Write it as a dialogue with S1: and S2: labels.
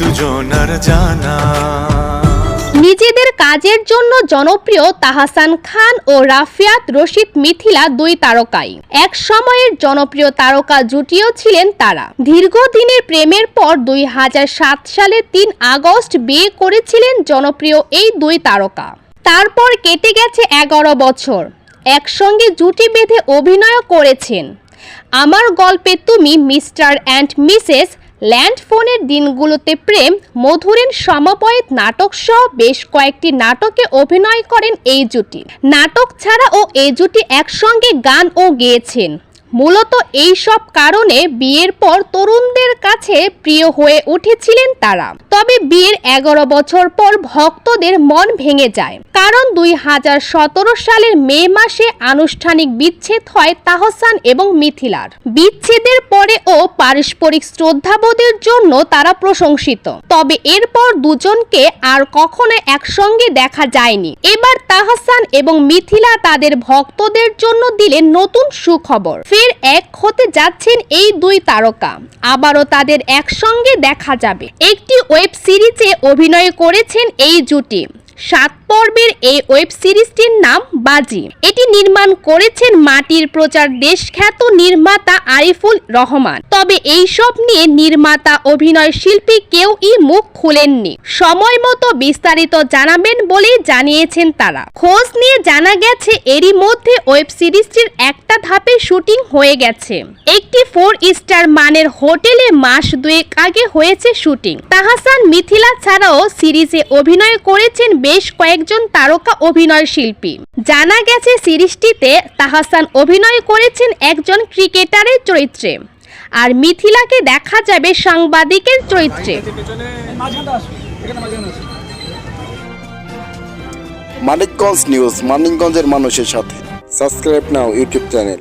S1: দুজনার জানা।
S2: নিজেদের কাজের জন্য জনপ্রিয় তাহাসান খান ও রাফিয়াত রশিদ মিথিলা দুই তারকাই। এক সময়ের জনপ্রিয় তারকা জুটিও ছিলেন তারা। দীর্ঘদিনের প্রেমের পর দুই সালের তিন আগস্ট বিয়ে করেছিলেন জনপ্রিয় এই দুই তারকা। তারপর কেটে গেছে এগারো বছর। একসঙ্গে জুটি বেঁধে অভিনয় করেছেন। আমার গল্পে তুমি মিস্টার অ্যান্ড মিসেস ল্যান্ড ফোনের দিনগুলোতে প্রেম মধুরেন সমপয়েত নাটক সহ বেশ কয়েকটি নাটকে অভিনয় করেন এই জুটি। নাটক ছাড়াও এই জুটি একসঙ্গে গানও গেয়েছেন। মূলত এই সব কারণে বিয়ের পর তরুণদের কাছে প্রিয় হয়ে উঠেছিলেন তারা। তবে বিয়ের এগারো বছর পর ভক্তদের মন ভেঙে যায়। কারণ দুই হাজার সতেরো সালের মে মাসে আনুষ্ঠানিক বিচ্ছেদ হয় তাহসান এবং মিথিলার। বিচ্ছেদের পরেও পারস্পরিক শ্রদ্ধাবোধের জন্য তারা প্রশংসিত। তবে এরপর দুজনকে আর কখনো একসঙ্গে দেখা যায়নি। এবার তাহসান এবং মিথিলা তাদের ভক্তদের জন্য দিলেন নতুন সুখবর। ফের এক হতে যাচ্ছেন এই দুই তারকা। আবারও তাদের একসঙ্গে দেখা যাবে। একটি ওয়েব সিরিজে অভিনয় করেছেন এই জুটি। সাত পর্বের এই ওয়েব সিরিজটির নাম বাজি। এটি নির্মাণ করেছেন মাটির প্রচার দেশখ্যাত নির্মাতা আরিফুল রহমান। তবে এই সব নিয়ে নির্মাতা, অভিনয় শিল্পী কেউই মুখ খুলেননি। সময় মতো বিস্তারিত জানাবেন বলেই জানিয়েছেন তারা। খোঁজ নিয়ে জানা গেছে, এরই মধ্যে ওয়েব সিরিজটির একটা ধাপে শুটিং হয়ে গেছে। ফোর স্টার মানের হোটেলে মাস দুয়েক আগে হয়েছে শুটিং। তাহাসান মিথিলা ছাড়াও সিরিজে অভিনয় করেছেন বেশ কয়েকজন তারকা অভিনয় শিল্পী। জানা গেছে সিরিজটিতে তাহাসান অভিনয় করেছেন একজন ক্রিকেটারের চরিত্রে। আর মিথিলাকে দেখা যাবে সাংবাদিকের চরিত্রে।
S3: মানিকগঞ্জ নিউজ, মানিকগঞ্জের মানুষের সাথে। Subscribe now YouTube channel.